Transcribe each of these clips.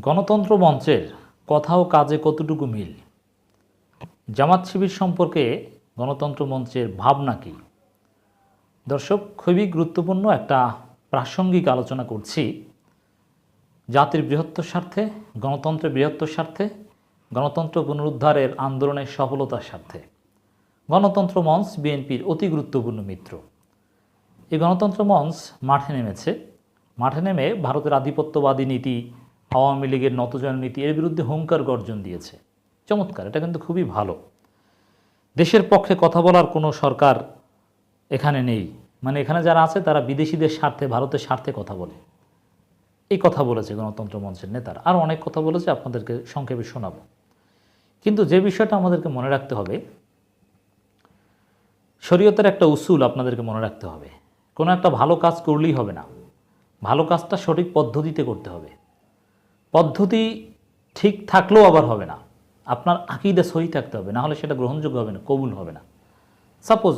গণতন্ত্র মঞ্চের কথা ও কাজে কতটুকু মিল? জামাত শিবির সম্পর্কে গণতন্ত্র মঞ্চের ভাবনা কী? দর্শক, খুবই গুরুত্বপূর্ণ একটা প্রাসঙ্গিক আলোচনা করছি। জাতির বৃহত্তর স্বার্থে, গণতন্ত্রের বৃহত্তর স্বার্থে, গণতন্ত্র পুনরুদ্ধারের আন্দোলনের সফলতার স্বার্থে। গণতন্ত্র মঞ্চ বিএনপির অতি গুরুত্বপূর্ণ মিত্র। এই গণতন্ত্র মঞ্চ মাঠে নেমেছে। মাঠে নেমে ভারতের আধিপত্যবাদী নীতি আওয়ামী লীগের নতজন নীতি এর বিরুদ্ধে হুঙ্কার গর্জন দিয়েছে। চমৎকার, এটা কিন্তু খুবই ভালো। দেশের পক্ষে কথা বলার কোনো সরকার এখানে নেই। মানে এখানে যারা আছে, তারা বিদেশিদের স্বার্থে, ভারতের স্বার্থে কথা বলে। এই কথা বলেছে গণতন্ত্র মঞ্চের নেতারা। আর অনেক কথা বলেছে, আপনাদেরকে সংক্ষেপে শোনাবো। কিন্তু যে বিষয়টা আমাদেরকে মনে রাখতে হবে, শরীয়তের একটা উসুল আপনাদেরকে মনে রাখতে হবে। কোনো একটা ভালো কাজ করলেই হবে না। ভালো কাজটা সঠিক পদ্ধতিতে করতে হবে। পদ্ধতি ঠিক থাকলেও আবার হবে না। আপনার আকিদে সহি থাকতে হবে, না হলে সেটা গ্রহণযোগ্য হবে না, কবুল হবে না। সাপোজ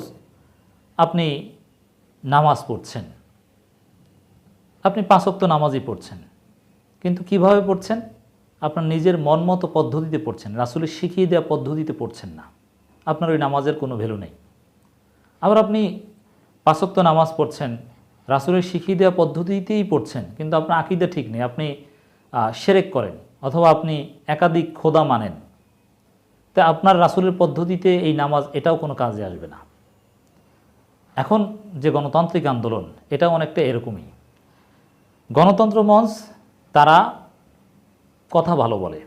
আপনি নামাজ পড়ছেন, আপনি পাঁচক্ত নামাজই পড়ছেন, কিন্তু কীভাবে পড়ছেন? আপনার নিজের মন মতো পদ্ধতিতে পড়ছেন, রাসুলের শিখিয়ে দেওয়া পদ্ধতিতে পড়ছেন না, আপনার ওই নামাজের কোনো ভ্যালু নেই। আবার আপনি পাঁচক্ত নামাজ পড়ছেন, রাসুলের শিখিয়ে দেওয়া পদ্ধতিতেই পড়ছেন, কিন্তু আপনার আকিদা ঠিক নেই, আপনি সেরেক করেন অথবা আপনি একাধিক খোদা মানেন। তা আপনার রাসুলের পদ্ধতিতে এই নামাজ এটাও কোনো কাজে আসবে না। এখন যে গণতান্ত্রিক আন্দোলন এটা অনেকটা এরকমই। গণতন্ত্র মঞ্চ, তারা কথা ভালো বলে,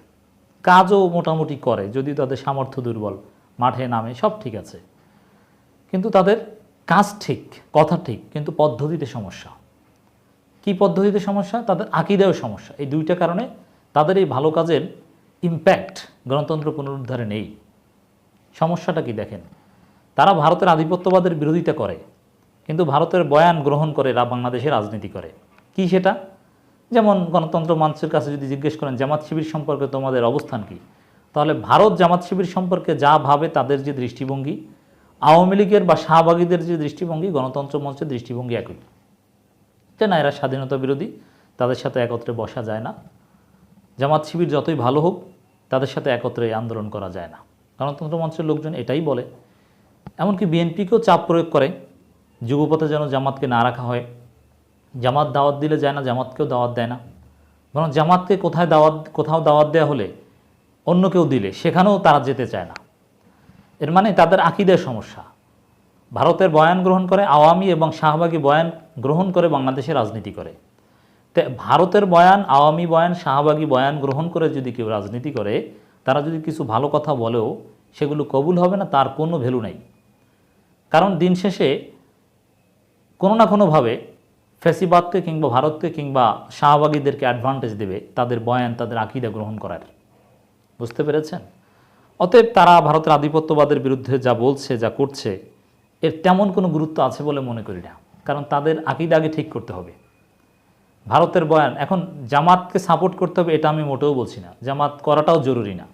কাজও মোটামুটি করে, যদি তাদের সামর্থ্য দুর্বল, মাঠে নামে, সব ঠিক আছে। কিন্তু তাদের কাজ ঠিক, কথা ঠিক, কিন্তু পদ্ধতিতে সমস্যা। কি পদ্ধতিতে সমস্যা? তাদের আকিদেও সমস্যা। এই দুইটা কারণে তাদের এই ভালো কাজের ইম্প্যাক্ট গণতন্ত্র পুনরুদ্ধারে নেই। সমস্যাটা কি দেখেন? তারা ভারতের আধিপত্যবাদের বিরোধিতা করে, কিন্তু ভারতের বয়ান গ্রহণ করে বাংলাদেশে রাজনীতি করে। কি সেটা? যেমন গণতন্ত্র মঞ্চের কাছে যদি জিজ্ঞেস করেন, জামাত শিবির সম্পর্কে তোমাদের অবস্থান কি? তাহলে ভারত জামাত শিবির সম্পর্কে যা ভাবে তাদের যে দৃষ্টিভঙ্গি, আওয়ামী লীগের বা শাহবাগীদের যে দৃষ্টিভঙ্গি, গণতন্ত্র মঞ্চের দৃষ্টিভঙ্গি একই। যে না এরা স্বাধীনতা বিরোধী, তাদের সাথে একত্রে বসা যায় না। জামাত শিবির যতই ভালো হোক, তাদের সাথে একত্রে আন্দোলন করা যায় না। গণতন্ত্র মঞ্চের লোকজন এটাই বলে। এমনকি বিএনপিকেও চাপ প্রয়োগ করে, যুগপথে যেন জামাতকে না রাখা হয়। জামাত দাওয়াত দিলে যায় না, জামাতকেও দাওয়াত দেয় না। বরং জামাতকে কোথায় দাওয়াত, কোথাও দাওয়াত দেওয়া হলে অন্য কেউ দিলে, সেখানেও তারা যেতে চায় না। এর মানে তাদের আকিদের সমস্যা। ভারতের বয়ান গ্রহণ করে, আওয়ামী এবং শাহবাগী বয়ান গ্রহণ করে বাংলাদেশে রাজনীতি করে। তে ভারতের বয়ান, আওয়ামী বয়ান, শাহবাগী বয়ান গ্রহণ করে যদি কেউ রাজনীতি করে, তারা যদি কিছু ভালো কথা বলেও সেগুলো কবুল হবে না, তার কোনো ভ্যালু নেই। কারণ দিন শেষে কোনো না কোনোভাবে ফেসিবাদকে কিংবা ভারতকে কিংবা শাহবাগীদেরকে অ্যাডভান্টেজ দেবে তাদের বয়ান, তাদের আকিদা গ্রহণ করার। বুঝতে পেরেছেন? অতএব তারা ভারতের আধিপত্যবাদের বিরুদ্ধে যা বলছে, যা করছে এর তেমন কোনো গুরুত্ব আছে বলে মনে করি না। কারণ তাদের আকিদা আগে ঠিক করতে হবে। ভারতের বয়ান, এখন জামাতকে সাপোর্ট করতে হবে এটা আমি মোটেও বলছি না। জামাত করাটাও জরুরি না।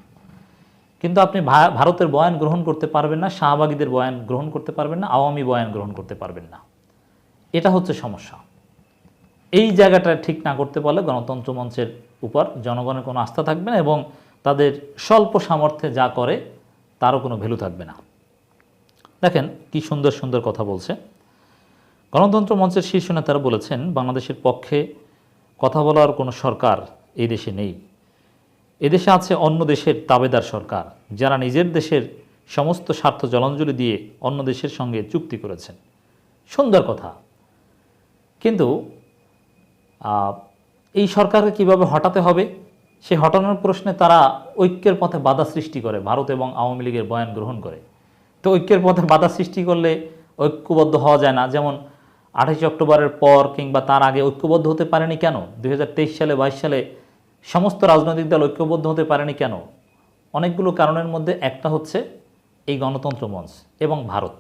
কিন্তু আপনি ভারতের বয়ান গ্রহণ করতে পারবেন না, শাহবাগীদের বয়ান গ্রহণ করতে পারবেন না, আওয়ামী বয়ান গ্রহণ করতে পারবেন না। এটা হচ্ছে সমস্যা। এই জায়গাটা ঠিক না করতে পারলে গণতন্ত্র মঞ্চের উপর জনগণের কোনো আস্থা থাকবে না এবং তাদের স্বল্প সামর্থ্যে যা করে তারও কোনো ভ্যালু থাকবে না। দেখেন কি সুন্দর সুন্দর কথা বলছে। গণতন্ত্র মঞ্চের শীর্ষ নেতারা বলেছেন, বাংলাদেশের পক্ষে কথা বলার কোনো সরকার এই দেশে নেই। এদেশে আছে অন্য দেশের তাবেদার সরকার, যারা নিজের দেশের সমস্ত স্বার্থ জলাঞ্জলি দিয়ে অন্য দেশের সঙ্গে চুক্তি করেছেন। সুন্দর কথা। কিন্তু এই সরকারকে কীভাবে হটাতে হবে? সে হটানোর প্রশ্নে তারা ঐক্যের পথে বাধা সৃষ্টি করে, ভারত এবং আওয়ামী লীগের বয়ান গ্রহণ করে। তো ঐক্যের পথে বাধা সৃষ্টি করলে ঐক্যবদ্ধ হওয়া যায় না। যেমন আঠাশে অক্টোবরের পর কিংবা তার আগে ঐক্যবদ্ধ হতে পারেনি কেন? দু হাজার তেইশ সালে, বাইশ সালে সমস্ত রাজনৈতিক দল ঐক্যবদ্ধ হতে পারেনি কেন? অনেকগুলো কারণের মধ্যে একটা হচ্ছে এই গণতন্ত্র মঞ্চ এবং ভারত।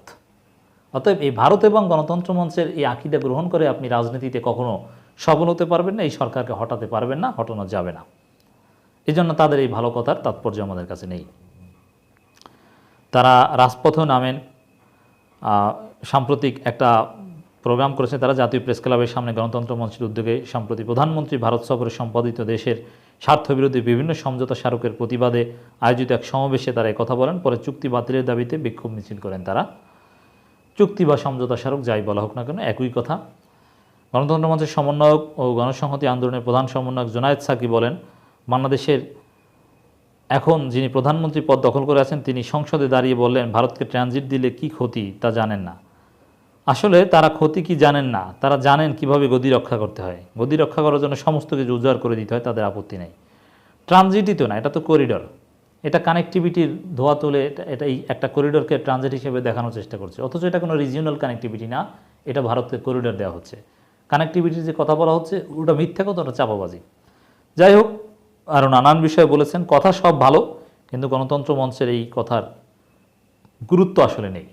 অতএব এই ভারত এবং গণতন্ত্র মঞ্চের এই আকিদা গ্রহণ করে আপনি রাজনীতিতে কখনো সফল হতে পারবেন না, এই সরকারকে হটাতে পারবেন না, হটানো যাবে না। এই জন্য তাদের এই ভালো কথার তাৎপর্য আমাদের কাছে নেই। তারা রাজপথেও নামেন। সাম্প্রতিক একটা প্রোগ্রাম করেছে তারা, জাতীয় প্রেস ক্লাবের সামনে গণতন্ত্র মঞ্চের উদ্যোগে সম্প্রতি প্রধানমন্ত্রী ভারত সফরে সম্পাদিত দেশের স্বার্থবিরোধী বিভিন্ন সমঝোতা স্মারকের প্রতিবাদে আয়োজিত এক সমাবেশে তারা কথা বলেন। পরে চুক্তি বাতিলের দাবিতে বিক্ষোভ মিছিল করেন তারা। চুক্তি বা সমঝোতা স্মারক যাই বলা হোক না কেন, একই কথা। গণতন্ত্র মঞ্চের সমন্বয়ক ও গণসংহতি আন্দোলনের প্রধান সমন্বয়ক জোনায়েদ সাকি বলেন, বাংলাদেশের এখন যিনি প্রধানমন্ত্রী পদ দখল করে আছেন, তিনি সংসদে দাঁড়িয়ে বললেন, ভারতকে ট্রানজিট দিলে কি ক্ষতি তা জানেন না। আসলে তারা ক্ষতি কি জানেন না, তারা জানেন কীভাবে গদি রক্ষা করতে হয়। গদি রক্ষা করার জন্য সমস্ত কিছু উজাড় করে দিতে হয়, তাদের আপত্তি নেই। ট্রানজিটই তো না, এটা তো করিডর এটা কানেক্টিভিটির ধোয়া তুলে, এটা- এই একটা করিডরকে ট্রানজিট হিসেবে দেখানোর চেষ্টা করছে। অথচ এটা কোনো রিজিওনাল কানেক্টিভিটি না, এটা ভারতকে করিডর দেওয়া হচ্ছে। কানেক্টিভিটির যে কথা বলা হচ্ছে, ওটা মিথ্যা কথা, ওটা চাপাবাজি যাই হোক আরও নানান বিষয়ে বলেছেন, কথা সব ভালো, কিন্তু গণতন্ত্র মঞ্চের এই কথার গুরুত্ব আসলে নেই।